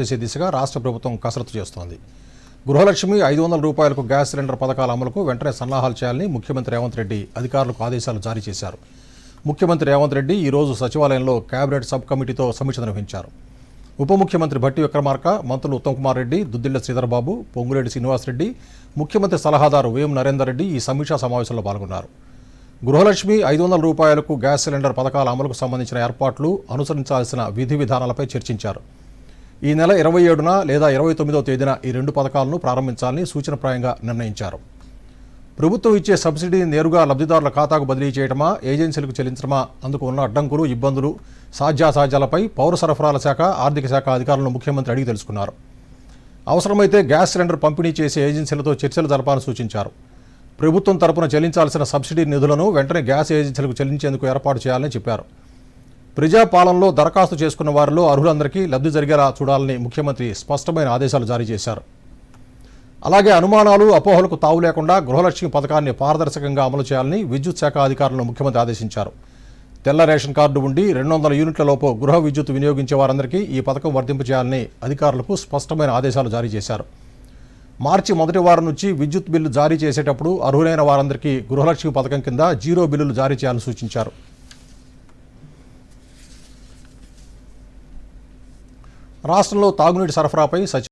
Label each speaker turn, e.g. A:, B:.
A: చేసే దిశగా రాష్ట్ర ప్రభుత్వం కసరత్తు చేస్తోంది. గృహలక్ష్మి ఐదు వందల రూపాయలకు గ్యాస్ సిలిండర్ పథకాల అమలుకు వెంటనే సన్నాహాలు చేయాలని ముఖ్యమంత్రి రేవంత్ రెడ్డి అధికారులకు ఆదేశాలు జారీ చేశారు. ముఖ్యమంత్రి రేవంత్ రెడ్డి ఈరోజు సచివాలయంలో కేబినెట్ సబ్ కమిటీతో సమీక్ష నిర్వహించారు. ఉప ముఖ్యమంత్రి భట్టి విక్రమార్క మంత్రులు ఉత్తమ్ కుమార్ రెడ్డి దుద్దిళ్ళ శ్రీధర్బాబు పొంగులేటి శ్రీనివాసరెడ్డి ముఖ్యమంత్రి సలహాదారు వేం నరేందర్ రెడ్డి ఈ సమీక్షా సమావేశంలో పాల్గొన్నారు. గృహలక్ష్మి ఐదు వందల రూపాయలకు గ్యాస్ సిలిండర్ పథకాల అమలుకు సంబంధించిన ఏర్పాట్లు అనుసరించాల్సిన విధి విధానాలపై చర్చించారు. ఈ నెల ఇరవై ఏడున లేదా ఇరవై తొమ్మిదో తేదీన ఈ రెండు పథకాలను ప్రారంభించాలని సూచనప్రాయంగా నిర్ణయించారు. ప్రభుత్వం ఇచ్చే సబ్సిడీని నేరుగా లబ్ధిదారుల ఖాతాకు బదిలీ చేయటమా ఏజెన్సీలకు చెల్లించడమా అందుకు ఉన్న అడ్డంకులు ఇబ్బందులు సాధ్యాసాధ్యాలపై పౌర సరఫరాల శాఖ ఆర్థిక శాఖ అధికారులను ముఖ్యమంత్రి అడిగి తెలుసుకున్నారు. అవసరమైతే గ్యాస్ సిలిండర్ పంపిణీ చేసే ఏజెన్సీలతో చర్చలు జరపాలని సూచించారు. ప్రభుత్వం తరపున చెల్లించాల్సిన సబ్సిడీ నిధులను వెంటనే గ్యాస్ ఏజెన్సీలకు చెల్లించేందుకు ఏర్పాటు చేయాలని చెప్పారు. ప్రజాపాలనలో దరఖాస్తు చేసుకున్న వారిలో అర్హులందరికీ లబ్ధి జరిగేలా చూడాలని ముఖ్యమంత్రి స్పష్టమైన ఆదేశాలు జారీ చేశారు. అలాగే అనుమానాలు అపోహలకు తావు లేకుండా గృహలక్ష్మి పథకాన్ని పారదర్శకంగా అమలు చేయాలని విద్యుత్ శాఖ అధికారులను ముఖ్యమంత్రి ఆదేశించారు. తెల్ల రేషన్ కార్డు ఉండి రెండు వందల యూనిట్ల లోపు గృహ విద్యుత్ వినియోగించే వారందరికీ ఈ పథకం వర్తింపు చేయాలని అధికారులకు స్పష్టమైన ఆదేశాలు జారీ చేశారు. మార్చి మొదటి వారం నుంచి విద్యుత్ బిల్లు జారీ చేసేటప్పుడు అర్హులైన వారందరికీ గృహలక్ష్మి పథకం కింద జీరో బిల్లులు జారీ చేయాలని సూచించారు. రాష్ట్రంలో తాగునీటి సరఫరాపై సచివ